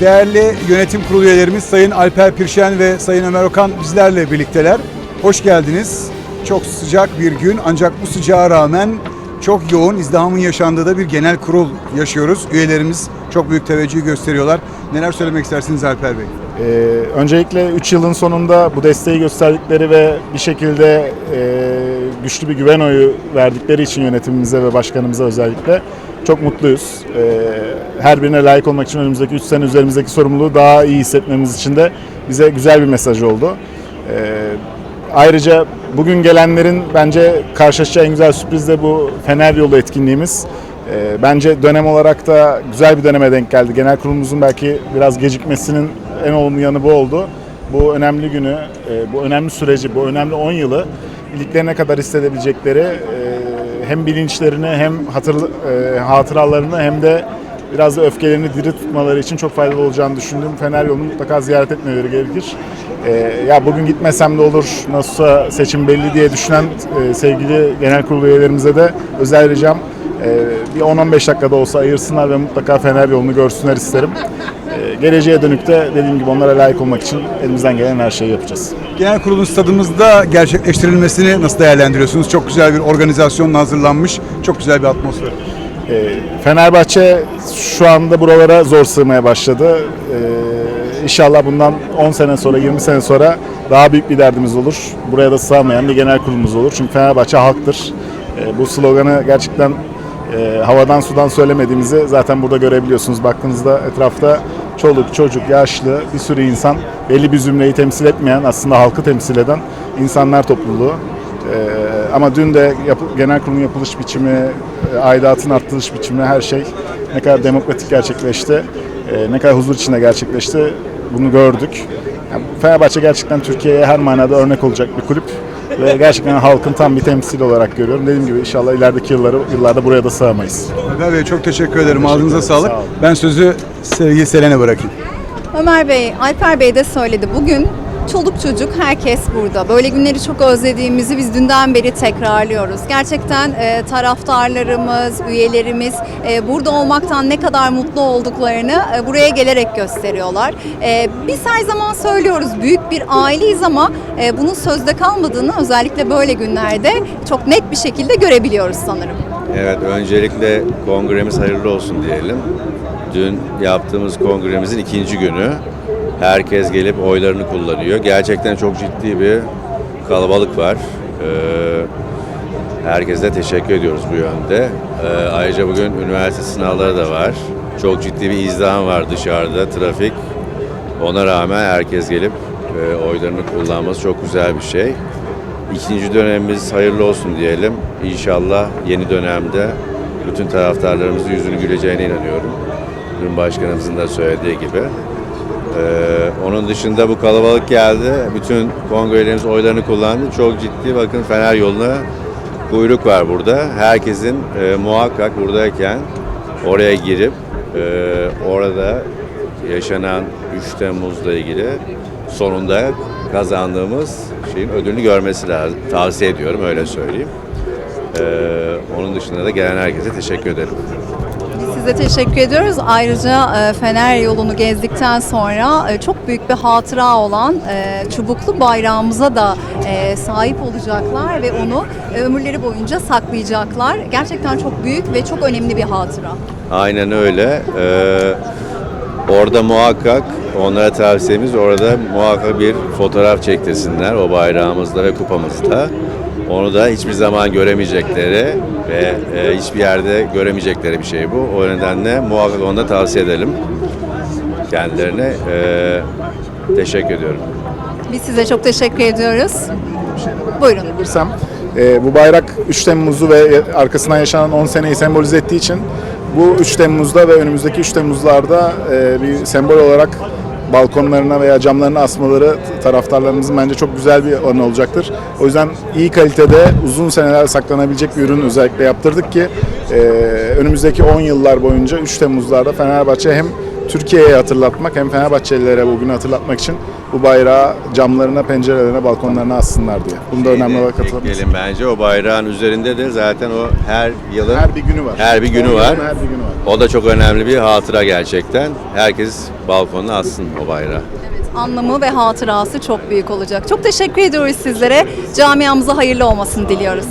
Değerli yönetim kurulu üyelerimiz Sayın Alper Pirşen ve Sayın Ömer Okan bizlerle birlikteler. Hoş geldiniz. Çok sıcak bir gün ancak bu sıcağa rağmen çok yoğun izdihamın yaşandığı da bir genel kurul yaşıyoruz. Üyelerimiz çok büyük teveccüh gösteriyorlar. Neler söylemek istersiniz Alper Bey? Ee, öncelikle 3 yılın sonunda bu desteği gösterdikleri ve bir şekilde e, güçlü bir güven oyu verdikleri için yönetimimize ve başkanımıza özellikle çok mutluyuz. Ee, her birine layık olmak için önümüzdeki 3 sene üzerimizdeki sorumluluğu daha iyi hissetmemiz için de bize güzel bir mesaj oldu. Ee, ayrıca bugün gelenlerin bence karşılaşacağı en güzel sürpriz de bu Fener Yolu etkinliğimiz. Ee, Bence dönem olarak da güzel bir döneme denk geldi. Genel kurulumuzun belki biraz gecikmesinin en olumlu yanı bu oldu. Bu önemli günü, e, bu önemli süreci, bu önemli 10 yılı iliklerine kadar hissedebilecekleri e, hem bilinçlerini hem hatır, e, hatıralarını hem de biraz da öfkelerini diri tutmaları için çok faydalı olacağını düşündüğüm Fener yolunu mutlaka ziyaret etmeleri gerekir. E, ya bugün gitmesem de olur, nasılsa seçim belli diye düşünen e, sevgili genel kurulu üyelerimize de özel ricam ee, bir 10-15 dakikada olsa ayırsınlar ve mutlaka Fener yolunu görsünler isterim. Ee, geleceğe dönük de dediğim gibi onlara layık olmak için elimizden gelen her şeyi yapacağız. Genel kurulun stadımızda gerçekleştirilmesini nasıl değerlendiriyorsunuz? Çok güzel bir organizasyonla hazırlanmış, çok güzel bir atmosfer. Ee, Fenerbahçe şu anda buralara zor sığmaya başladı. Ee, İnşallah bundan 10 sene sonra, 20 sene sonra daha büyük bir derdimiz olur. Buraya da sığamayan bir genel kurulumuz olur. Çünkü Fenerbahçe halktır. Bu sloganı gerçekten e, havadan sudan söylemediğimizi zaten burada görebiliyorsunuz. Baktığınızda etrafta çoluk, çocuk, yaşlı bir sürü insan belli bir zümreyi temsil etmeyen aslında halkı temsil eden insanlar topluluğu. Ee, ama dün de yapı- genel kurulun yapılış biçimi, e, aidatın artırılış biçimi her şey ne kadar demokratik gerçekleşti, e, ne kadar huzur içinde gerçekleşti bunu gördük. Yani Fenerbahçe gerçekten Türkiye'ye her manada örnek olacak bir kulüp ve gerçekten halkın tam bir temsili olarak görüyorum. Dediğim gibi inşallah ilerideki yılları, yıllarda buraya da sığamayız. Alper Bey çok teşekkür ederim. Teşekkür Ağzınıza ederim, sağlık. sağ. Ben sözü sevgili Selen'e bırakayım. Ömer Bey, Alper Bey de söyledi. Bugün çoluk çocuk herkes burada. Böyle günleri çok özlediğimizi biz dünden beri tekrarlıyoruz. Gerçekten e, taraftarlarımız, üyelerimiz e, burada olmaktan ne kadar mutlu olduklarını e, buraya gelerek gösteriyorlar. E, biz her zaman söylüyoruz büyük bir aileyiz ama e, bunun sözde kalmadığını özellikle böyle günlerde çok net bir şekilde görebiliyoruz sanırım. Evet, öncelikle kongremiz hayırlı olsun diyelim. Dün yaptığımız kongremizin ikinci günü. Herkes gelip oylarını kullanıyor. Gerçekten çok ciddi bir kalabalık var. Ee, herkese teşekkür ediyoruz bu yönde. Ee, ayrıca bugün üniversite sınavları da var. Çok ciddi bir izdiham var dışarıda, trafik. Ona rağmen herkes gelip e, oylarını kullanması çok güzel bir şey. İkinci dönemimiz hayırlı olsun diyelim. İnşallah yeni dönemde bütün taraftarlarımızın yüzünü güleceğine inanıyorum. Dün başkanımızın da söylediği gibi. Ee, onun dışında bu kalabalık geldi. Bütün kongrelerimiz oylarını kullandı. Çok ciddi bakın Fener yoluna kuyruk var burada. Herkesin e, muhakkak buradayken oraya girip e, orada yaşanan 3 Temmuz'la ilgili sonunda kazandığımız şeyin ödülünü görmesi lazım. Tavsiye ediyorum öyle söyleyeyim. Ee, onun dışında da gelen herkese teşekkür ederim. Size teşekkür ediyoruz. Ayrıca e, Fener yolunu gezdikten sonra e, çok büyük bir hatıra olan e, çubuklu bayrağımıza da sahip olacaklar ve onu ömürleri boyunca saklayacaklar. Gerçekten çok büyük ve çok önemli bir hatıra. Aynen öyle. Ee, orada muhakkak onlara tavsiyemiz orada muhakkak bir fotoğraf çektirsinler o bayrağımızda ve kupamızda. Onu da hiçbir zaman göremeyecekleri ve e, hiçbir yerde göremeyecekleri bir şey bu. O nedenle muhakkak onu da tavsiye edelim kendilerine. Ee, teşekkür ediyorum. Biz size çok teşekkür ediyoruz. Buyurun. Bilirsem e, bu bayrak 3 Temmuz'u ve arkasından yaşanan 10 seneyi sembolize ettiği için bu 3 Temmuz'da ve önümüzdeki 3 Temmuz'larda e, bir sembol olarak balkonlarına veya camlarına asmaları taraftarlarımızın bence çok güzel bir anı olacaktır. O yüzden iyi kalitede uzun seneler saklanabilecek bir ürün özellikle yaptırdık ki e, önümüzdeki 10 yıllar boyunca 3 Temmuz'larda Fenerbahçe hem Türkiye'ye hatırlatmak hem Fenerbahçelilere bugünü hatırlatmak için bu bayrağı camlarına, pencerelerine, balkonlarına assınlar diye. Bunu da önemli olarak hatırlatmak Ekleyelim bence. O bayrağın üzerinde de zaten o her yılın Her bir günü var. Her bir günü var. Her bir günü var. O da çok önemli bir hatıra gerçekten. Herkes balkonuna assın o bayrağı. Evet, anlamı ve hatırası çok büyük olacak. Çok teşekkür ediyoruz sizlere. Camiamıza hayırlı olmasını diliyoruz.